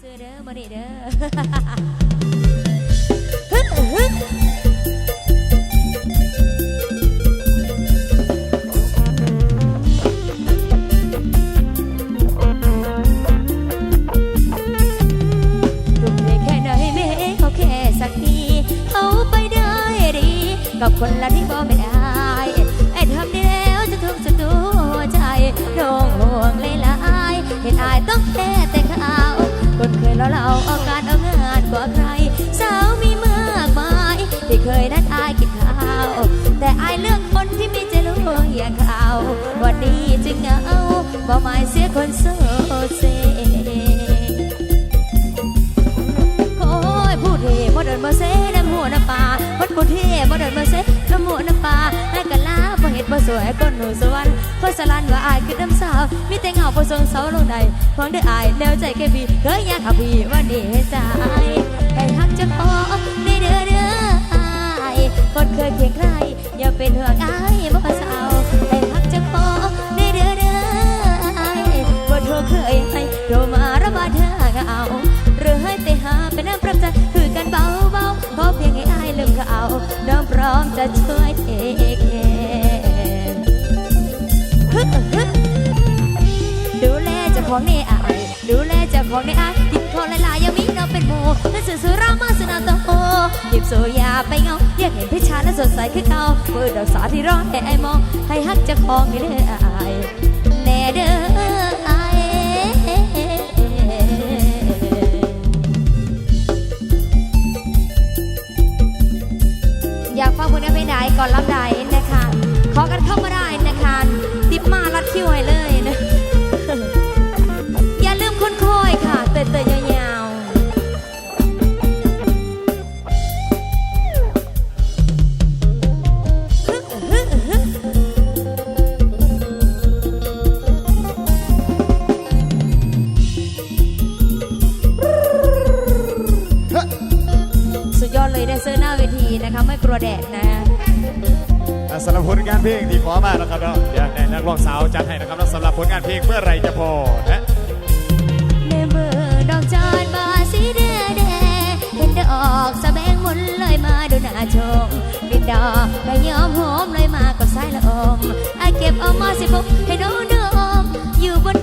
ซื่อๆเด้อมานี่เด้อ วันนี้จึงเหงาบ่หมายเสียคนโซเซโอ้ยผู้เทบ่เดินมาเซ่น้ำหัวน้ำปลาคนผู้เทบ่เดินมาเซ่น้ำหัวน้ำปลาให้กันลาบ่เห็ดบ่สวยก้นหนูสวรรค์โคสลันว่าอายคือน้ำสาว มีแต่เงาบ่ทรงเสาลงใดหวังเด้ออายแล้วใจแค่พี่เคยอยากขับพี่ว่านี่ให้ใจให้ฮักจะขอได้เด้อเด้ออายคนเคยเคียงใครอย่าเป็นห่วงอาย แลเจ้าของในอายกินขอหลายๆยังมีน้องเป็นหมูและสื่อสุรามาสนาตโฮหยิบโซยาไปเงาอยากเห็นพิชาและสดใสคือเก่าเปิดดอกสาที่ร้อนให้ไอายมองให้ฮักจ้าของให้เด้ออายแน่เด้ออายอยากฟังผลงานเพลงใดก่อนรับใดนะคะ ขอกันเข้ามาได้นะคะ ติบมารัดคิวให้เลย สุดยอดเลยแดนเซอร์หน้าเวทีนะคะไม่กลัวแดดนะอะสำหรับผลงานเพลงที่ขอมานะครับเนาะเดี๋ยวให้นักร้องสาวจัดให้นะครับแล้วสำหรับผลงานเพลงเมื่อไหรจะพอนะในมือดอกจานบานสีแดงแดงเห็นดอกสะแบงหมุนลอยมาดูหน้าชมบินดอกก็ยอมหอมลอยมากับสายละอมไอเก็บเอามาสิพกให้น้องดมอยู่บน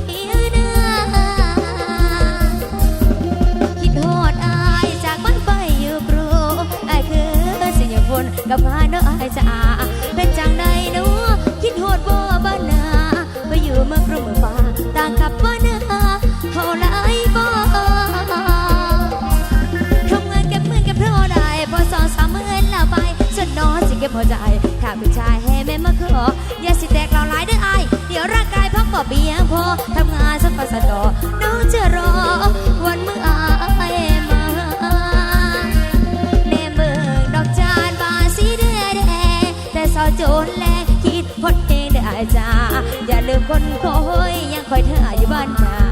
พียงพอทำงานสักพักสักต่อน้องจะรอ วันเมื่ออายมาในมเบิกดอกจานบานสีแดงแต่สาวโจรแลคิดพดเองได้จ้าอย่าลืมคนคอยยังคอยเธออยู่บ้านนา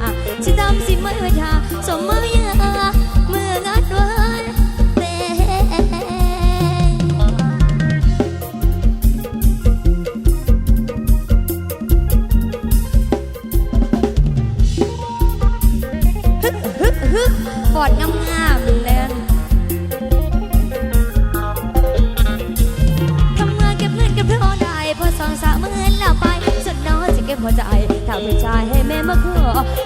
อดงามๆเลยทำงานเก็บเงินเก็บทองได้พอสองสามหมื่นแล้วไปสุดน้อยจะเก็บหัวใจถ้าผู้ชายให้แม่มาขอ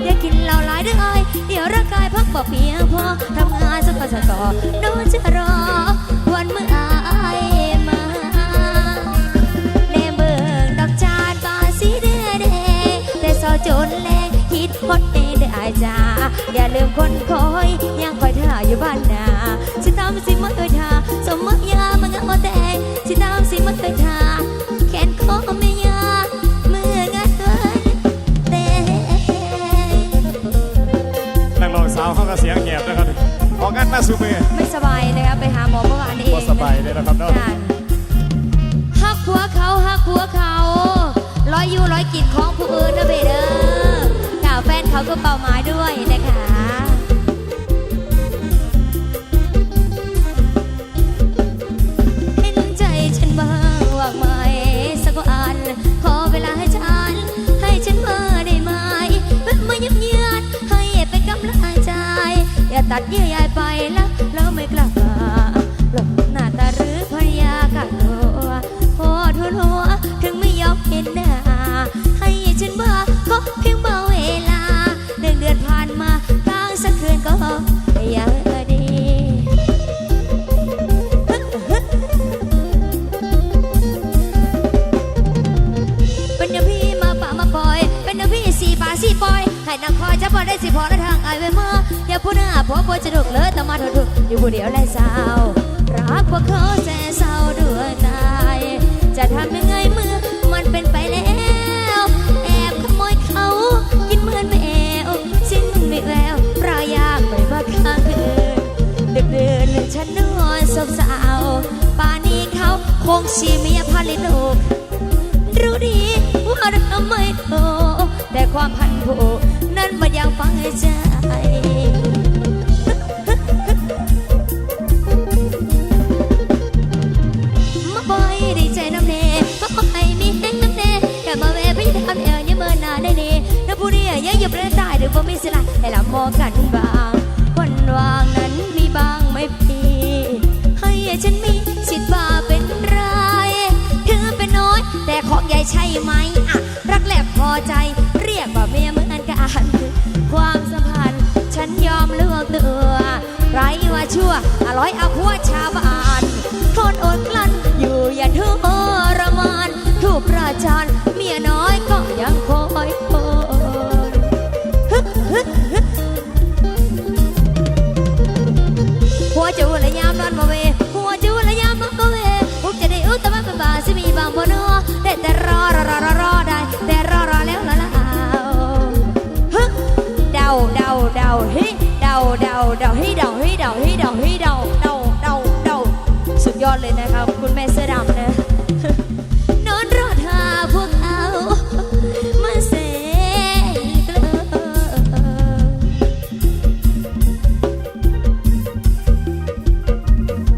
อย่ากินเหล้าหลายเด้อไอายเดี๋ยวร่างกายพักบ่เพียงพอทำงานสักพักสักต่อน้องจะรอ รงคิดพดเองได้อายจ้าอย่าลืมคนคอยยังคอยท่าอยู่บ้านนาสิตามสิมาเอ่ยท่าสมมติยามันงาแต่งสิตามสิมาเอ่ยท่าแขนคอไม่ยาเมื่องานวันแต่นักร้องสาวเขาก็เสียงเงียบนะครับออกงานมาสูมือไม่สบายนะครับไปหาหมอเมื่อวานนี้เองบ่สบายเลยนะครับเนาะาวแฟนเป่าไม้ด้วยนะคะเห็นใจฉันบ้างว่าไหมสักวัน ขอเวลาให้ฉัน ให้ฉันมาได้ไหมเพื่อมาเยียบเยียนให้เป็นกำลังใจ อย่าตัดเยื่อ นางได้สิพอและทางอายไว้มาอย่าพูดหน้าพอพอจะถูกเลยแต่มาถูกถูกอยู่ผู้เดียวไรสาวรักพวกเขาแสนเศร้าด้วยตาย จะทำยังไงเมื่อมันเป็นไปแล้วแอบขโมยเขากินเหมือนแมวสิ้นไม่แววปลายากไปมาข้างคืนดึกเดือนฉันนอนสบสาวป่านี้เขาคงชีเมียพันลิลูกรู้ดีว่าทำไม่โตแต่ความพันผู กนั้นมันยังในใจมาบอยดีใจน้ำเน่มาขอให้มีแห้งน้ำเน่แค่มาแวะพี่ทำเอวยังเมื่อนานได้เน่น้ำผู้เนี่ยยังอยู่ประเทศใต้หรือว่าไม่สิละให้ละมองกันบางวันวางนั้นมีบางไหมพี่ให้ฉันมีสิทธิ์บ้าเป็นไรถึงเป็นน้อย แต่ของใหญ่ใช่ไหม ชั่วอยอาหัวชาวบ้านทนอดกลั้นอยู่อย่าทุกรมานถูกประจานเมียน้อยก็ยังคอยทนฮึฮึฮึหัวจูและยามนอนมาเวหัวจูและยามนอนมาเวพุกจะได้อุตมะเป็นบาสิมีบางบนนัวได้แต่รอรอรอรอรอได้แต่รอรอแล้วละละฮึเดาเดาเดาฮ้เดาเดาเดาเฮ้เดาเฮ้เดาเฮ้เดาเฮ้เดาเดาเดาเดาสุดยอดเลยนะครับคุณแม่เสื้อดำนะนอนรอท่าพวกเขามาเสกเกลอ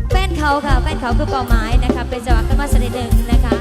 แฟนเขาค่ะแฟนเขาคือเป้าหมายนะคะเป็นจังหวะขึ้นมาสักนิดหนึ่งนะคะ